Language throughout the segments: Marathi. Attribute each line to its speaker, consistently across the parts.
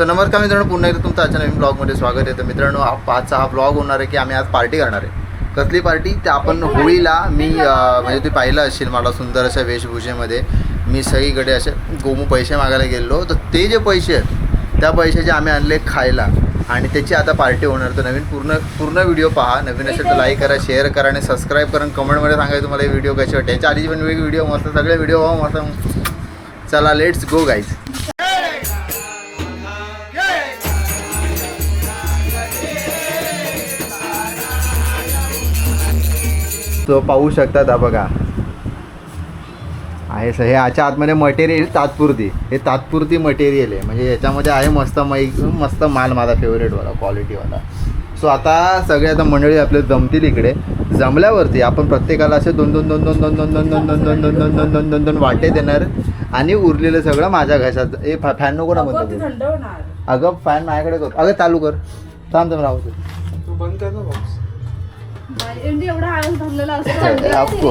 Speaker 1: तर नमस्कार मित्रांनो पुन्हा एकदा तुमचं आजच्या नवीन ब्लॉगमध्ये स्वागत आहे. तर मित्रांनो पाचचा हा ब्लॉग होणार आहे की आम्ही आज पार्टी करणार आहे. कसली पार्टी? ते आपण होळीला मी म्हणजे तू पाहिलं असेल मला सुंदर अशा वेशभूषेमध्ये मी सगळीकडे असे गोमू पैसे मागायला गेलो तर ते जे पैसे आहेत त्या पैशाचे आम्ही आणले खायला. आणि त्याची आता पार्टी होणार. तर नवीन पूर्ण पूर्ण व्हिडिओ पहा. नवीन असेल तर लाईक करा शेअर करा आणि सबस्क्राईब करा कमेंटमध्ये सांगायचं तुम्हाला हे व्हिडिओ कसे वाटते याच्या आधीची पण वेगळे व्हिडिओ मस्त सगळे व्हिडिओ मस्त. चला लेट्स गो गाईज तो पाहू शकतात हा बघा आहे स- हे याच्या आतमध्ये मटेरियल तात्पुरती हे तात्पुरती मटेरियल आहे म्हणजे याच्यामध्ये आहे मस्त मै मस्त माल माझा फेवरेटवाला क्वालिटीवाला सो आता सगळे आता मंडळी आपले जमतील इकडे जमल्यावरती आपण प्रत्येकाला असे दोन दोन दोन दोन दोन दोन दोन दोन दोन दोन दोन दोन दोन दोन दोन दोन वाटे देणार आणि उरलेलं सगळं माझ्या घशात ए फॅ- फॅन नको ना म्हणतो
Speaker 2: थंड होणार
Speaker 1: अगं फॅन माझ्याकडे कर अगं चालू कर थांब थांब राहू
Speaker 3: बंद कर ना बॉक्स
Speaker 2: म्हणजे एवढा आळस.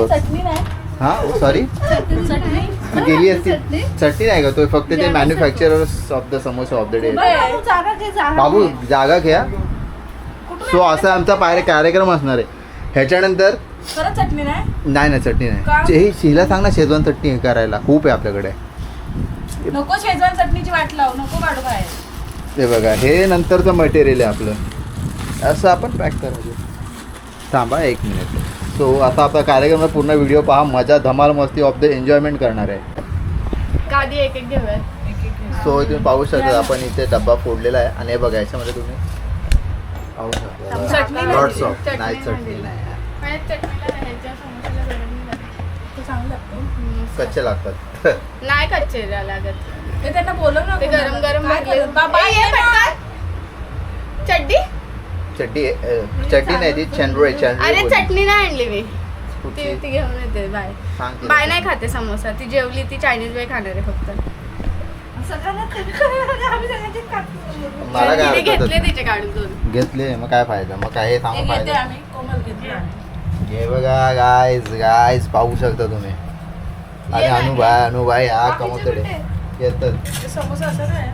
Speaker 2: चटणी नाही
Speaker 1: हां सॉरी
Speaker 2: चटणी
Speaker 1: तू गेली असती.
Speaker 2: चटणी?
Speaker 1: नाही का तो फक्त ते manufacturers of the samosa of the day
Speaker 2: बाबू, जागा
Speaker 1: घ्या सो असा आमचा पायरे कार्यक्रम असणार आहे. ह्याच्यानंतर
Speaker 2: चटणी नाही?
Speaker 1: नाही ना चटणी? नाही. शिला सांग ना शेजवान चटणी करायला. खूप आहे आपल्याकडे.
Speaker 2: नको शेजवान चटणीची वाट लाव नको काढू बाहेर.
Speaker 1: ते बघा हे नंतरचं मटेरियल आहे आपलं. असं आपण पॅक करायचं. थांबा एक मिनिट सो आता आपला कार्यक्रम पूर्ण व्हिडिओ पहा मजा धमाल मस्ती ऑफ द एन्जॉयमेंट करणार आहे
Speaker 4: गादी एक एक घेऊया
Speaker 2: एक एक घे.
Speaker 1: सो तुम्ही पाहू शकता आपण इथे डब्बा फोडलेला आहे आणि हे बघा याच्यामध्ये तुम्ही पाहू
Speaker 4: चटणी
Speaker 1: शकता
Speaker 4: नाही
Speaker 1: लॉट्स
Speaker 4: दिली.
Speaker 1: ऑफ
Speaker 4: चटणी
Speaker 1: नाही
Speaker 4: नाही
Speaker 1: चटणी
Speaker 4: दिली.
Speaker 1: नाही
Speaker 4: माझ्या चटणीला ह्याच्या समोसाला गरम नाही लागत.
Speaker 2: ते चांगलं लागतं.
Speaker 4: हम्म.
Speaker 1: कच्चे लागतात
Speaker 4: नाही कच्चे लागत
Speaker 2: ते त्यांना बोलव ना
Speaker 4: ते गरम गरम
Speaker 2: काय? बाबा
Speaker 4: ए, ये
Speaker 2: ये ना.
Speaker 4: पटकन. चड्डी
Speaker 1: चटणी अं, चटणी नाही ती चंद्रोय
Speaker 4: अरे
Speaker 1: चंद्रोय
Speaker 4: चटणी नाही आणली मी? ती ती घेऊन येते बाय.
Speaker 1: सांग तिला.
Speaker 4: बाय नाही खाते समोसा. ती जेवली ती चायनीज बाय खाणार आहे फक्त.
Speaker 2: सगळ्यांना ते- आम्ही सगळ्यांचीच खातो.
Speaker 1: मला काय
Speaker 4: तिने
Speaker 1: हरकत
Speaker 4: घेतले तिचे काढून दोन.
Speaker 1: घेतले मग काय फायदा? मग काय हे सांगू
Speaker 2: घेते
Speaker 1: फायदा?
Speaker 2: आम्ही. कोमल घेते आम्ही.
Speaker 1: हे बघा गायज गायज पाहू शकता तुम्ही. आणि
Speaker 4: ये ना.
Speaker 1: अनुभाई अनुभाई हा
Speaker 2: बाकीचे
Speaker 1: कमवतडे
Speaker 2: कुठे?
Speaker 1: येतात.
Speaker 2: ते समोसा असं नाही.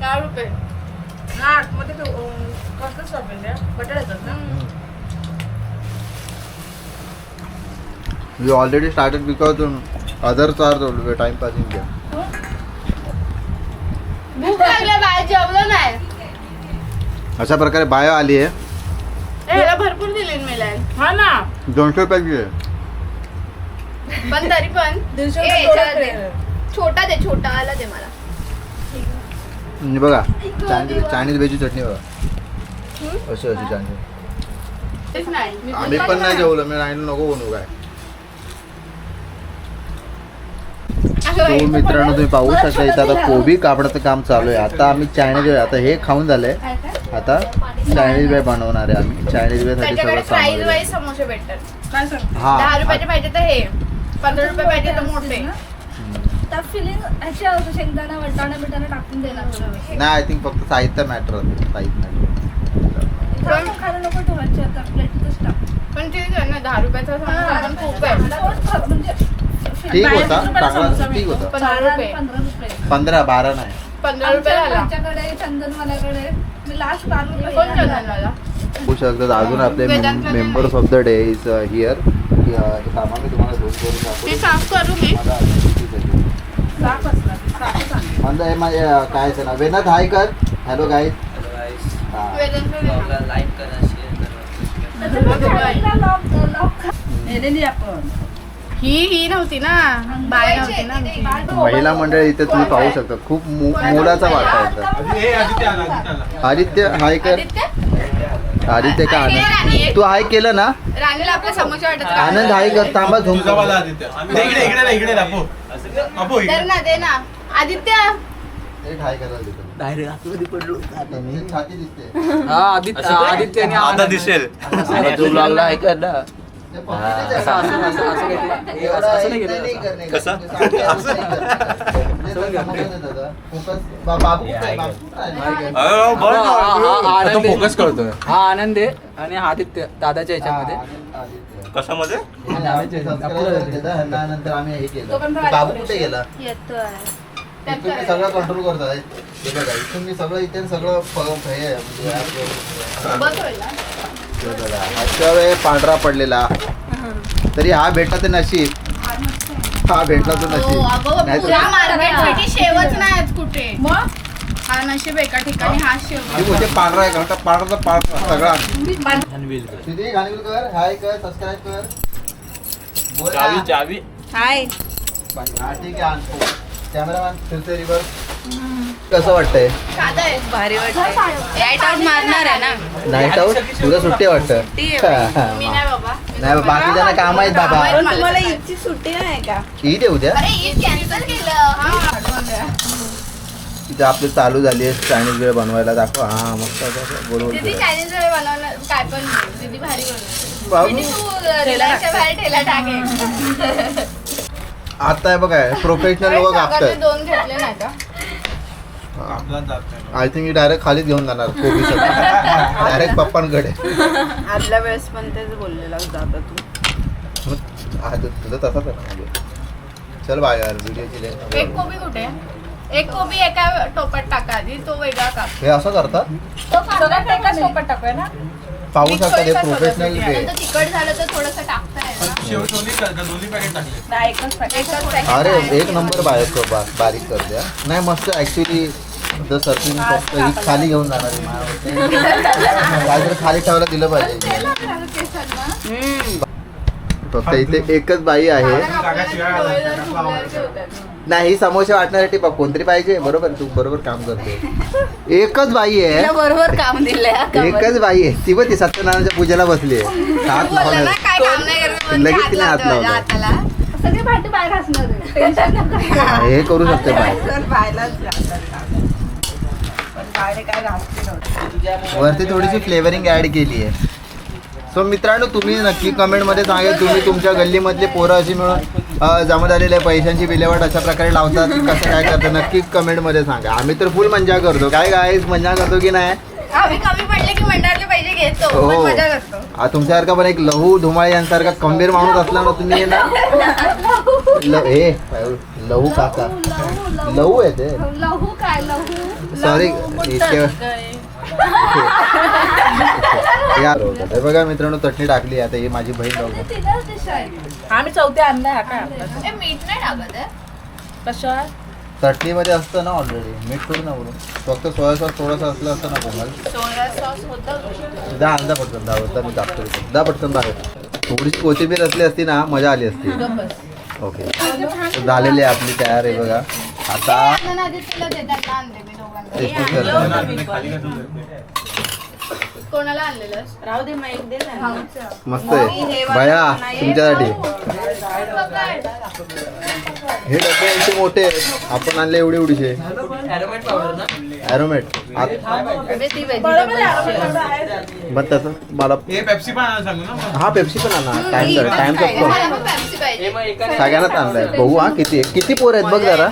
Speaker 4: दहा रुपये.
Speaker 2: हा आतमध्ये ते, अं, कसलं शॉपिंग आहे? बटाटा येतात ना
Speaker 1: we already started because others are time passing घ्या
Speaker 4: भूक लागल्या बाय जेवलं नाही.
Speaker 1: अशा प्रकारे बायो आली आहे.
Speaker 4: ए, भरपूर दिली मिळाल
Speaker 2: हा ना.
Speaker 1: दोनशे रुपयाची आहे
Speaker 4: पण तरी पण
Speaker 2: दीडशे रुपये थोडं
Speaker 4: दे. छोटा दे छोटा आला दे मला.
Speaker 1: बघा चायनीज चायनीज वेजी चटणी बघा. अशी अशी चायनीज आम्ही पण नाही जेवलो मी नाही नको बनवू काय. तो मित्रांनो तुम्ही पाहू शकता इथं आता कोबी कापडाचं काम चालू आहे. आता आम्ही चायनीज आता हे खाऊन झालंय? आता चायनीज वे बनवणार आहे आम्ही. चायनीज वे साठी
Speaker 4: त्याच्याकडे
Speaker 1: सगळं सामान हा
Speaker 4: तर हे पंधरा रुपये पाहिजे तर मोठे.
Speaker 2: त्या फिलिंग ह्याची आवडते शेंगदाणा वटाणा बिटाणा टाकून देणार.
Speaker 1: नाही आय थिंक फक्त साहित्य मॅटर साहित्य मॅटर
Speaker 2: खायला नको ठेवायची आता टाक.
Speaker 4: पण ठीक आहे ना दहा रुपयाचा खूप आहे.
Speaker 2: म्हणजे
Speaker 1: ठीक होता. ठीक. होता.
Speaker 4: पंधरा
Speaker 2: बारा
Speaker 4: रुपये.
Speaker 2: पंधरा
Speaker 1: बारा नाही.
Speaker 4: पंधरा रुपये
Speaker 2: आमच्याकडे मी लास्ट बारा रुपये
Speaker 4: कोण
Speaker 1: शकतात. अजून आपले. Members of the day is here सामान मी तुम्हाला दोन करून
Speaker 4: ते. साफ करू मी.
Speaker 1: ऑन आहे एम काय आहे ना वेनात हाय कर. हॅलो
Speaker 4: गाईड
Speaker 1: महिला मंडळ इथे तुम्ही पाहू शकता. खूप मोलाचा वाटा
Speaker 3: आदित्य
Speaker 1: हाय कर.
Speaker 4: आदित्य?
Speaker 1: का आनंद? तू हाय केलं ना? आनंद हाय कर थांबा
Speaker 3: झुमका आदित्य.
Speaker 4: हा आदित्य.
Speaker 1: असं
Speaker 5: काय? आदित्य दिसेल. आता
Speaker 1: तू ऐकत ना फोकस
Speaker 3: करतोय
Speaker 5: हा आनंद आहे आणि हा आदित्य दादाच्या
Speaker 1: याच्यामध्ये
Speaker 6: कशामध्ये
Speaker 1: नंतर आम्ही हे केलं बाबू कुठे गेला
Speaker 4: तुम्ही
Speaker 1: सगळं कंट्रोल करताय हे सगळं इथे सगळं हे आहे? हे बघा ह्याच्यावर हे पांढरा पडलेला. तरी हा भेटला तर नशीब. हा भेटला तर
Speaker 4: हो,
Speaker 1: नशीब
Speaker 4: मार्केटसाठी शेवच नाही आहेत कुठे. हा नशीब एका ठिकाणी हा शेव.
Speaker 1: ती बोलते पांढरा आहे का पांढरा तर पांढरा सगळा. गाणवीलकर हाय कर सबस्क्राईब कर. बोल
Speaker 5: चावी
Speaker 1: ना.
Speaker 5: चावी
Speaker 2: हाय.
Speaker 1: हा ठीक आहे आणतो कॅमेरामॅन फिरते रिव्हर्स कसं वाटतंय?
Speaker 4: साधं आहे.
Speaker 2: भारी लाइट आउट मारणार आहे ना?
Speaker 1: नाईट आऊट तुझं सुट्टी वाटतं?
Speaker 4: मी नाही बाबा.
Speaker 1: नाही बाबा, बाकीच्यांना काम आहेत बाबा.
Speaker 2: तुम्हाला. ईदची सुट्टी नाही का?
Speaker 1: ईद आहे उद्या?
Speaker 4: अरे ईद कॅन्सल केलं. हा.
Speaker 1: तिथे आपली चालू झाली आहे चायनीज वेळ बनवायला. दाखवा. हा मस्त असं बरोबर
Speaker 4: दीदी चायनीज बनवलं काय पण बोल. दीदी भारी बनवते
Speaker 1: बाबू.
Speaker 4: दीदी तू रिलायन्सच्या बाहेर ठेला टाके
Speaker 1: आता आहे बघा प्रोफेशनल लोक
Speaker 4: सागरने
Speaker 1: कापतात
Speaker 4: दोन घेतले नाही का.
Speaker 1: आय थिंक डायरेक्ट खालीच घेऊन जाणार कोबी डायरेक्ट पप्पांकडे
Speaker 2: आदल्या वेळेस पण तेच बोललेला जाता तू.
Speaker 1: हा तु- तुझं तसाच आहे ना म्हणजे. चल बाय यार व्हिडिओ
Speaker 4: एक कोबी कुठे? एक कोबी एका टोपात टाका आधी तो वेगळा काप.
Speaker 1: हे असं करतात?
Speaker 4: तो कांदा एका टोपात टाकूया ना?
Speaker 1: पाहू
Speaker 4: Mix
Speaker 1: शकता हे प्रोफेशनल? वे
Speaker 4: नंतर तिखट झालं तर थोडंसं टाकता येईल ना.
Speaker 3: शेव दोन्ही कर- दोन्ही पॅकेट टाकले
Speaker 2: नाही, एकच packet.
Speaker 4: एकच packet
Speaker 1: अरे
Speaker 4: आहे.
Speaker 1: एक नंबर बाहेर तो बा- बारीक कर द्या नाही मस्त ऍक्च्युली द सर्फिंग फक्त ही खाली घेऊन जाणार आहे माझ्यावरती. काहीतरी खाली ठेवायला दिलं पाहिजे. फक्त इथे एकच बाई आहे
Speaker 3: जागा शिवाय आला.
Speaker 4: डोळे जर फुगल्याचे होतात.
Speaker 1: नाही समोसे वाटण्यासाठी बघ कोणतरी पाहिजे. बरोबर तू बरोबर काम करते एकच बाई आहे.
Speaker 2: बरोबर काम दिलंय
Speaker 1: एकच बाई आहे. ती बघ ती सत्यनारायणच्या पूजेला बसली आहे. हात लगेच तिने हात लावला. हे करू शकते वरती थोडीशी फ्लेवरिंग ऍड केली आहे. सो मित्रांनो तुम्ही नक्की कमेंटमध्ये सांगेल तुम्ही तुमच्या गल्लीमधले पोरं अशी मिळून जमा झालेल्या पैशांची विल्हेवाट अशा प्रकारे लावतात कसं काय करतात नक्की कमेंटमध्ये सांगा. आम्ही तर फुल मजा करतो. काय काय मजा करतो की नाही?
Speaker 4: आम्ही कमी पडले की मंडळातले पैसे घेतो पण
Speaker 1: हो.
Speaker 4: मजा करतो.
Speaker 1: आ, तुमच्यासारखा पण एक लहू धुमाळे यांसारखा खंबीर माणूस असला ना तुम्ही ना? ल- हे लहू काका. लहू आहे ते.
Speaker 4: लहू काय लहू?
Speaker 1: सॉरी इतके या. हे बघा मित्रांनो चटणी टाकली आता ही माझी बहीण बघा.
Speaker 2: आम्ही चौथ्या आणलाय हा काय आपला
Speaker 4: ए, मीठ नाही टाकत आहे.
Speaker 2: कशा
Speaker 1: चटणीमध्ये असतं ना ऑलरेडी मीठ थोडी ना बोलून फक्त सोया सॉस थोडंसं असलं असतं ना कोमल
Speaker 4: सोया सॉस होतं.
Speaker 1: दहा अंदा पटकन दहा वाजता मी टाकतो इथे. दहा पटकन बाहेर. थोडीशी कोथिंबीर असली असती ना मजा आली असती. ओके तर झालेली आहे आपली तयार आहे बघा. आता?
Speaker 4: कोणाला आणलेलं?
Speaker 2: राहू दे मग एक दे ना.
Speaker 1: मस्त आहे. भया तुमच्यासाठी. हे. डबे यांचे मोठे आहेत. आपण आणले एवढे एवढीचे ॲरोमेट मग तसं मला
Speaker 3: हे पेप्सी पण.
Speaker 1: हा आणा. टाइम कर टाइम सगळ्यांनाच आणलाय. बघू हा किती आहे. किती पोर आहेत बघ जरा.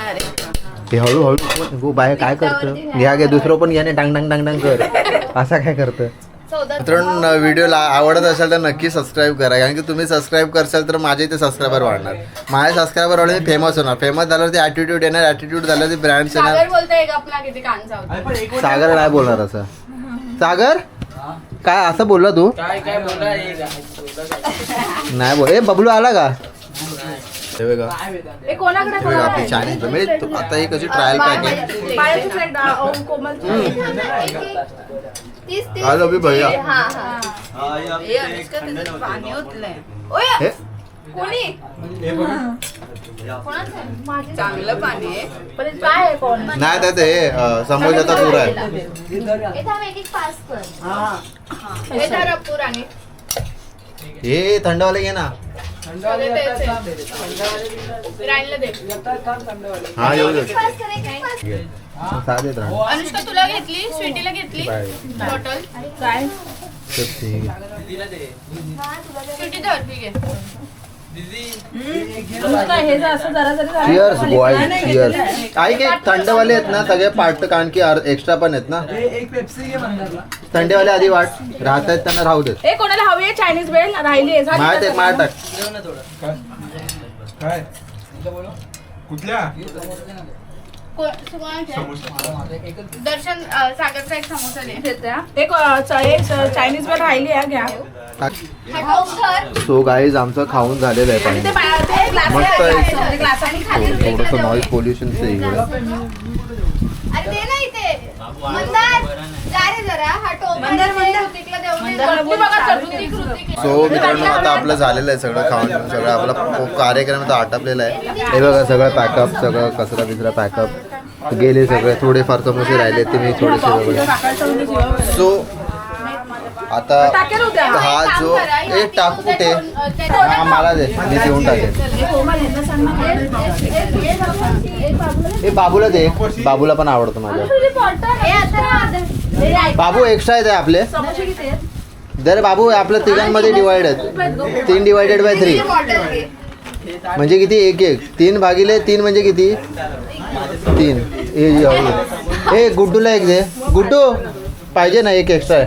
Speaker 1: हे हळूहळू गो बाय काय करतं? घ्या घ्या दुसरं पण घ्या टांग टांग टांग टांग कर. असा काय करतं? मित्रांनो व्हिडिओला आवडत असेल तर नक्की सबस्क्राईब करा कारण की तुम्ही सबस्क्राईब करसाल तर माझे इथे सबस्क्रायबर वाढणार. माझे सबस्क्रायबर वाढले फेमस होणार. फेमस झाल्यावरती ॲटिट्यूड येणार ॲटिट्यूड झाल्यावरती ब्रँड्स
Speaker 4: सागर
Speaker 1: येणार. सागर नाही बोलणार असं. सागर? काय असं बोलला तू?
Speaker 5: काय काय बोला
Speaker 1: नाही बोल. ए बबलू आला का? हे बघा.
Speaker 4: कोणाकडे
Speaker 1: हे बघा आपली चायनीज म्हणजे तू- आता ही कशी ट्रायल पॅक आहे
Speaker 2: कोमल
Speaker 4: तीस तीस
Speaker 1: you, भैया.
Speaker 4: हा हा.
Speaker 2: हे
Speaker 4: ओय!
Speaker 1: हे?
Speaker 4: कोणी?
Speaker 2: चांगलं पाणी आहे.
Speaker 4: पण हे काय आहे कोण?
Speaker 1: नाही त्यात हे अं, पुरा आहे.
Speaker 4: हे थांब एक एक पास कर. हे. धर अपूर आणि
Speaker 1: हे थंडवाले घे ना. हा येऊ दे.
Speaker 4: पास कर, एक एक पास कर.
Speaker 1: चालेल राहा
Speaker 4: अनुष्का तुला घेतली? स्वीटीला घेतली?
Speaker 1: बाय.
Speaker 4: बॉटल काय?
Speaker 1: तर ठीक आहे.
Speaker 4: स्वीटी धर ठीक आहे.
Speaker 1: चिअर्स बॉय चिअर्स आई काय थंडवाले आहेत ना सगळे पार्ट कारण की एक्स्ट्रा पण आहेत ना. थंडेवाले आधी वाट. राहत आहेत त्यांना राहू देत.
Speaker 2: ए कोणाला हवी आहे चायनीज वेळ राहिली आहे का
Speaker 1: एक माया टाक
Speaker 3: काय? काय? कुठल्या?
Speaker 4: दर्शन सागरचा एक समोसा दे.
Speaker 2: एक चायनीज वर राहिली आहे घ्या.
Speaker 4: टोस्टर.
Speaker 1: सो गाईज आमचं खाऊन झालेलं आहे पाणी. मस्त
Speaker 2: आहे.
Speaker 1: थोडंसं नॉईज पोल्युशनचं इकडे सो मित्रांनो आता आपलं झालेलं आहे सगळं खाऊन पिऊन सगळं आपला कार्यक्रम तर आटपलेला आहे. हे बघा सगळं पॅकअप सगळं कचरा बिचरा पॅकअप गेले सगळे थोडेफार समोसे राहिले ते मी थोडेसे वगैरे सो आता. हा जो
Speaker 4: करा,
Speaker 1: ए टाक कुठे? हा मला दे मी देऊन टाकेल ए बाबूला दे. बाबूला पण आवडतो माझ्या.
Speaker 4: हे आता
Speaker 1: बाबू एक्स्ट्रा आहेत आपले. दे रे बाबू आपल्या तिघांमध्ये डिवाइड आहेत तीन डिवायडेड बाय थ्री म्हणजे किती? एक एक. तीन भागिले तीन म्हणजे किती? तीन. ए गुड्डूला एक दे. गुड्डू पाहिजे ना एक एक्स्ट्रा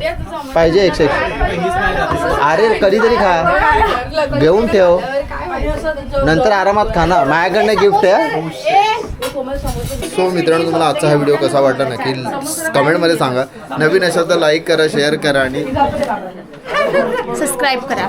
Speaker 1: पाहिजे एक एक्स्ट्रा अरे कधीतरी खा. घेऊन ठेव. नंतर आरामात खा ना. माझ्याकडनं गिफ्ट आहे सो मित्रांनो तुम्हाला आजचा हा व्हिडिओ कसा वाटला नक्की कमेंटमध्ये सांगा. नवीन असेल तर लाईक करा शेअर करा आणि
Speaker 4: सबस्क्राईब करा.